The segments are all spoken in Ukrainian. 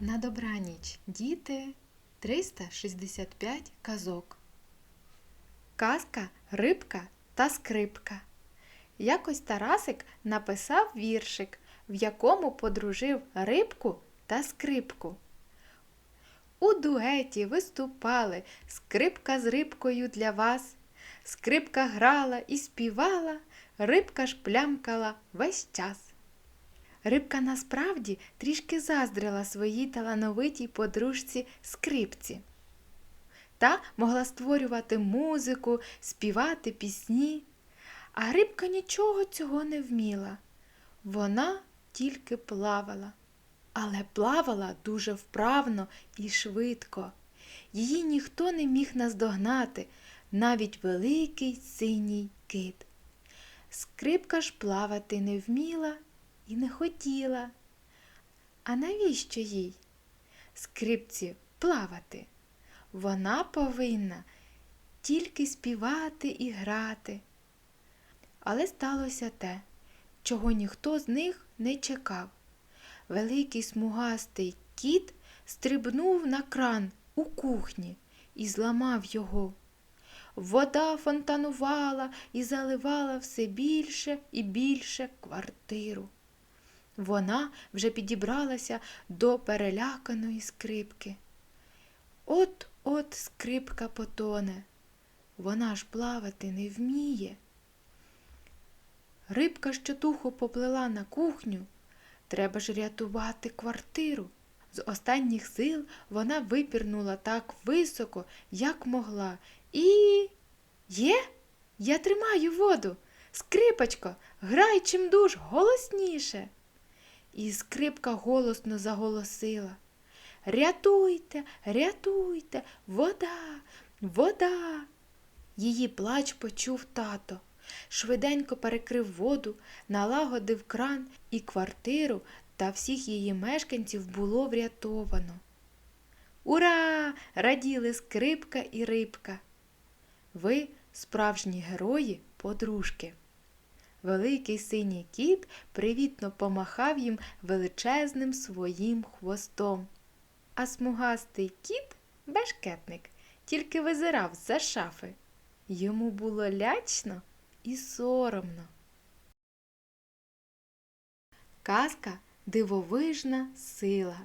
На добраніч, діти 365 казок. Казка, рибка та скрипка. Якось Тарасик написав віршик, в якому подружив рибку та скрипку. У дуеті виступали скрипка з рибкою для вас. Скрипка грала і співала, рибка ж плямкала весь час. Рибка насправді трішки заздрила своїй талановитій подружці скрипці. Та могла створювати музику, співати пісні, а рибка нічого цього не вміла. Вона тільки плавала, але плавала дуже вправно і швидко. Її ніхто не міг наздогнати, навіть великий синій кит. Скрипка ж плавати не вміла і не хотіла. А навіщо їй? Скрипці плавати? Вона повинна тільки співати і грати. Але сталося те, чого ніхто з них не чекав. Великий смугастий кіт стрибнув на кран у кухні і зламав його. Вода фонтанувала і заливала все більше і більше квартиру. Вона вже підібралася до переляканої скрипки. От от скрипка потоне. Вона ж плавати не вміє. Рибка щотуху поплила на кухню. Треба ж рятувати квартиру. З останніх сил вона випірнула так високо, як могла, і. Є? Я тримаю воду. Скрипочко, грай чимдуж голосніше. І скрипка голосно заголосила. Рятуйте, рятуйте, вода, вода. Її плач почув тато. Швиденько перекрив воду, налагодив кран, і квартиру та всіх її мешканців було врятовано. Ура! раділи скрипка і рибка. Ви справжні герої подружки. Великий синій кіт привітно помахав їм величезним своїм хвостом. А смугастий кіт, бешкетник, тільки визирав за шафи. Йому було лячно і соромно. Казка дивовижна сила.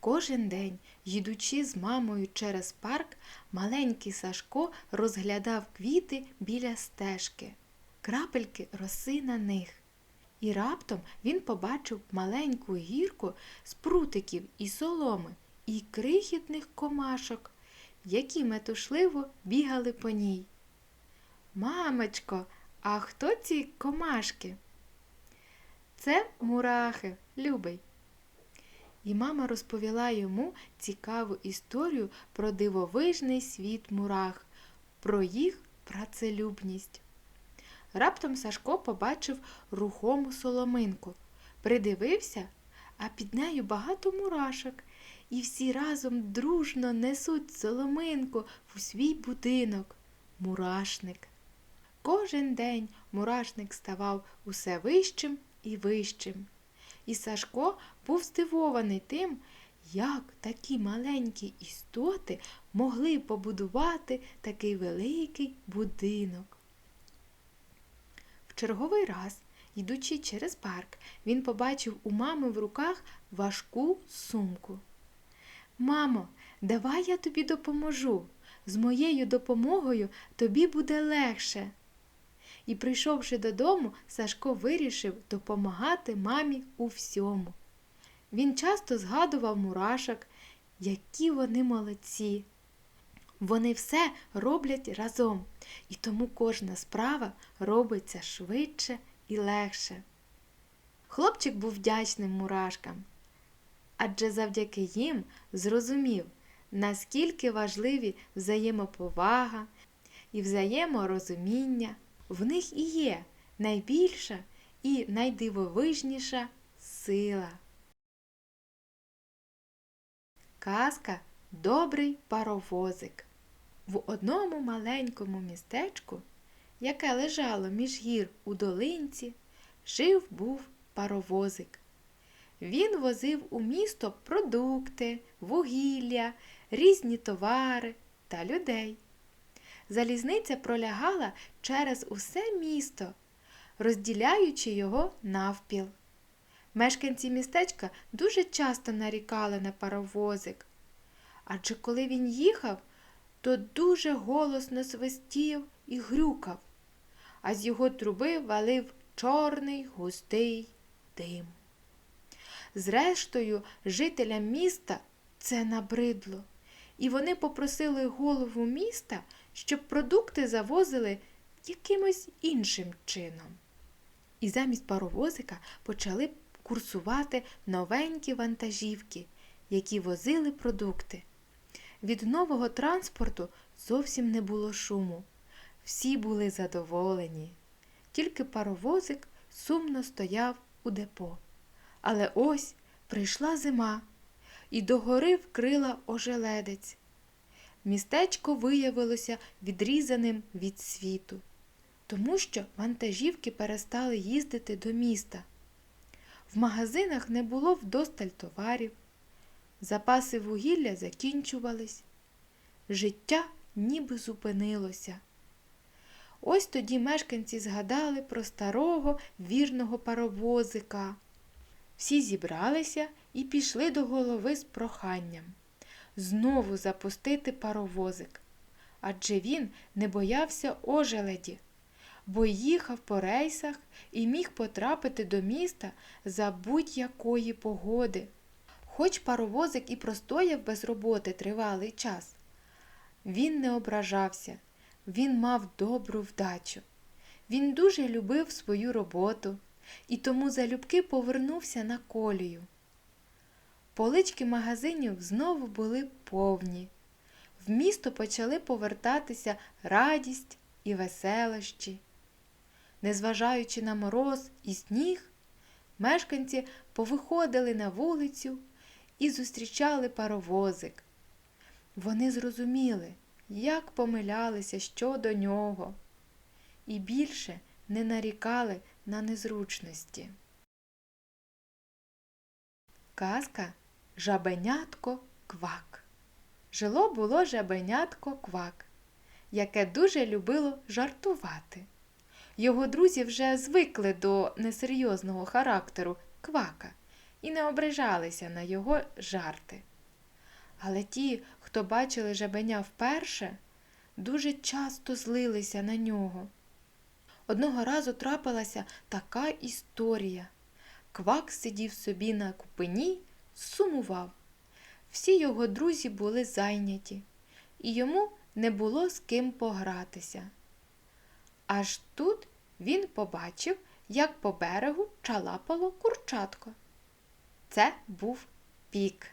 Кожен день, їдучи з мамою через парк, маленький Сашко розглядав квіти біля стежки, крапельки роси на них. І раптом він побачив маленьку гірку з прутиків і соломи і крихітних комашок, які метушливо бігали по ній. Мамочко, а хто ці комашки? Це мурахи, любий. І мама розповіла йому цікаву історію про дивовижний світ мурах, про їх працелюбність. Раптом Сашко побачив рухому соломинку, придивився, а під нею багато мурашок, і всі разом дружно несуть соломинку в свій будинок мурашник. Кожен день мурашник ставав усе вищим і вищим. І Сашко був здивований тим, як такі маленькі істоти могли побудувати такий великий будинок. Черговий раз, йдучи через парк, він побачив у мами в руках важку сумку. Мамо, давай я тобі допоможу. З моєю допомогою тобі буде легше. І, прийшовши додому, Сашко вирішив допомагати мамі у всьому. Він часто згадував мурашок, які вони молодці. Вони все роблять разом, і тому кожна справа робиться швидше і легше. Хлопчик був вдячним мурашкам, адже завдяки їм зрозумів, наскільки важливі взаємоповага і взаєморозуміння. В них і є найбільша і найдивовижніша сила. Казка Добрий паровозик. В одному маленькому містечку, яке лежало між гір у долинці, жив був паровозик. він возив у місто продукти, вугілля, різні товари та людей. Залізниця пролягала через усе місто, розділяючи його навпіл. Мешканці містечка дуже часто нарікали на паровозик, адже коли він їхав, то дуже голосно свистів і грюкав, а з його труби валив чорний густий дим. Зрештою, жителям міста це набридло, і вони попросили голову міста, щоб продукти завозили якимось іншим чином. І замість паровозика почали курсувати новенькі вантажівки, які возили продукти. Від нового транспорту зовсім не було шуму. Всі були задоволені. Тільки паровозик сумно стояв у депо. Але ось прийшла зима, і догори вкрила ожеледець. Містечко виявилося відрізаним від світу, тому що вантажівки перестали їздити до міста. В магазинах не було вдосталь товарів, запаси вугілля закінчувались, життя ніби зупинилося. Ось тоді мешканці згадали про старого вірного паровозика. Всі зібралися і пішли до голови з проханням знову запустити паровозик. Адже він не боявся ожеледі, бо їхав по рейсах і міг потрапити до міста за будь-якої погоди. Хоч паровозик і простояв без роботи тривалий час, він не ображався, він мав добру вдачу. Він дуже любив свою роботу і тому залюбки повернувся на колію. Полички магазинів знову були повні. В місто почали повертатися радість і веселощі. Незважаючи на мороз і сніг, мешканці повиходили на вулицю і зустрічали паровозик. Вони зрозуміли, як помилялися щодо нього, і більше не нарікали на незручності. Казка Жабенятко квак. Жило було жабенятко квак, яке дуже любило жартувати. Його друзі вже звикли до несерйозного характеру квака і не ображалися на його жарти. Але ті, хто бачили жабеня вперше, дуже часто злилися на нього. Одного разу трапилася така історія. Квак сидів собі на купині, сумував. Всі його друзі були зайняті, і йому не було з ким погратися. Аж тут він побачив, як по берегу чалапало курчатко. Це був пік.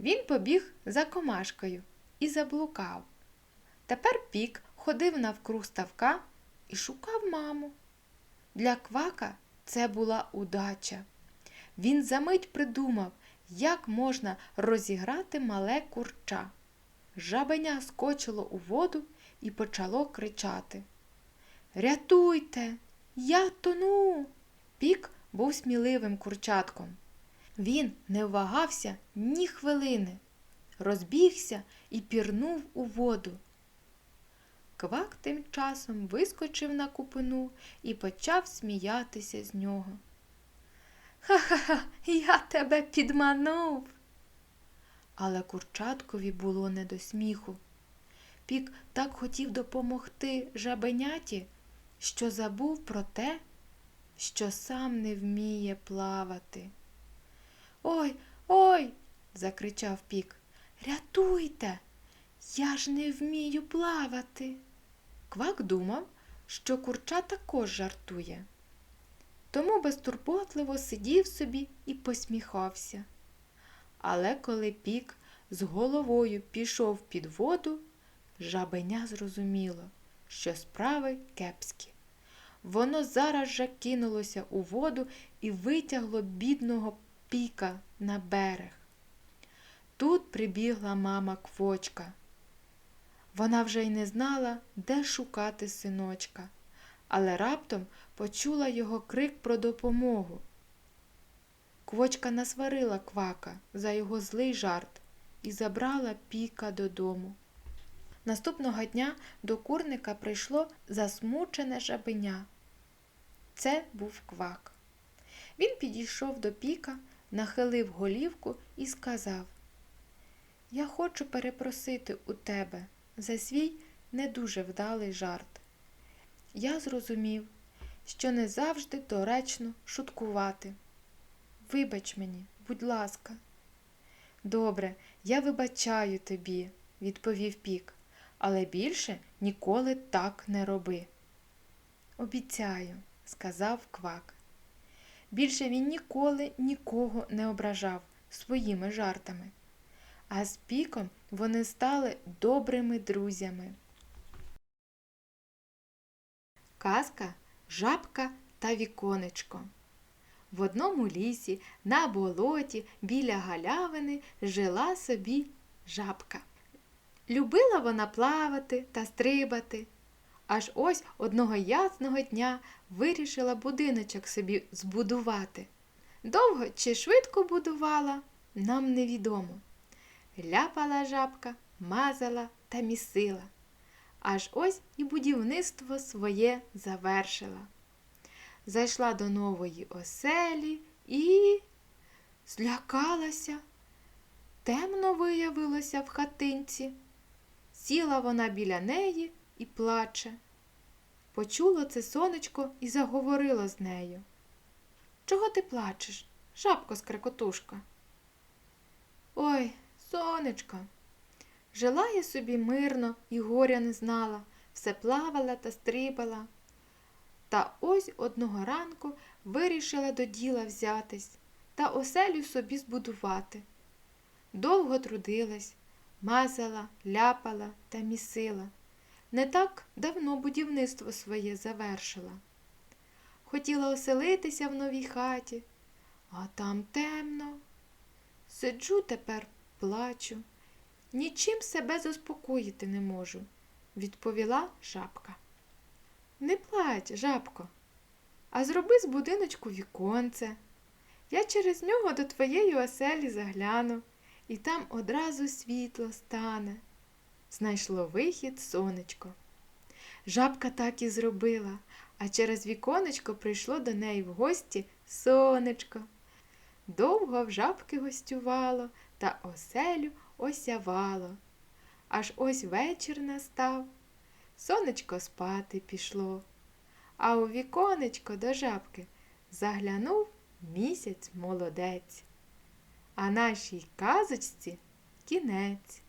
Він побіг за комашкою і заблукав. Тепер пік ходив навкруг ставка і шукав маму. Для квака це була удача. Він за мить придумав, як можна розіграти мале курча. Жабеня скочило у воду і почало кричати. Рятуйте, я тону. Пік був сміливим курчатком. Він не вагався ні хвилини, розбігся і пірнув у воду. Квак тим часом вискочив на купину і почав сміятися з нього. Ха-ха-ха, я тебе підманув. Але курчаткові було не до сміху. Пік так хотів допомогти жабеняті, що забув про те, що сам не вміє плавати. Ой, ой, закричав пік. Рятуйте, я ж не вмію плавати. Квак думав, що курча також жартує. Тому безтурботливо сидів собі і посміхався. Але коли пік з головою пішов під воду, жабеня зрозуміло, що справи кепські. Воно зараз же кинулося у воду і витягло бідного піка на берег. Тут прибігла мама квочка. Вона вже й не знала, де шукати синочка, але раптом почула його крик про допомогу. Квочка насварила квака за його злий жарт і забрала піка додому. Наступного дня до курника прийшло засмучене жабеня. Це був квак. Він підійшов до піка, нахилив голівку і сказав Я хочу перепросити у тебе за свій не дуже вдалий жарт. Я зрозумів, що не завжди доречно шуткувати. Вибач мені, будь ласка. Добре, я вибачаю тобі, відповів пік, але більше ніколи так не роби. Обіцяю, сказав квак. Більше він ніколи нікого не ображав своїми жартами, а з піком вони стали добрими друзями. Казка, жабка та віконечко. В одному лісі, на болоті, біля галявини жила собі жабка. Любила вона плавати та стрибати. Аж ось одного ясного дня вирішила будиночок собі збудувати. Довго чи швидко будувала, нам невідомо. Ляпала жабка, мазала та місила. Аж ось і будівництво своє завершила. Зайшла до нової оселі і злякалася. Темно виявилося в хатинці. Сіла вона біля неї і плаче. Почуло це сонечко і заговорило з нею. Чого ти плачеш, жабко скрекотушка? Ой, сонечко, жила я собі мирно і горя не знала, все плавала та стрибала. Та ось одного ранку вирішила до діла взятись та оселю собі збудувати. Довго трудилась, мазала, ляпала та місила. Не так давно будівництво своє завершила. Хотіла оселитися в новій хаті, а там темно. Сиджу тепер, плачу, нічим себе заспокоїти не можу, відповіла жабка. Не плач, жабко, а зроби з будиночку віконце. Я через нього до твоєї оселі загляну, і там одразу світло стане. Знайшло вихід сонечко. Жабка так і зробила, а через віконечко прийшло до неї в гості сонечко. Довго в жабки гостювало та оселю осявало. Аж ось вечір настав. Сонечко спати пішло, а у віконечко до жабки заглянув місяць молодець. А нашій казочці кінець.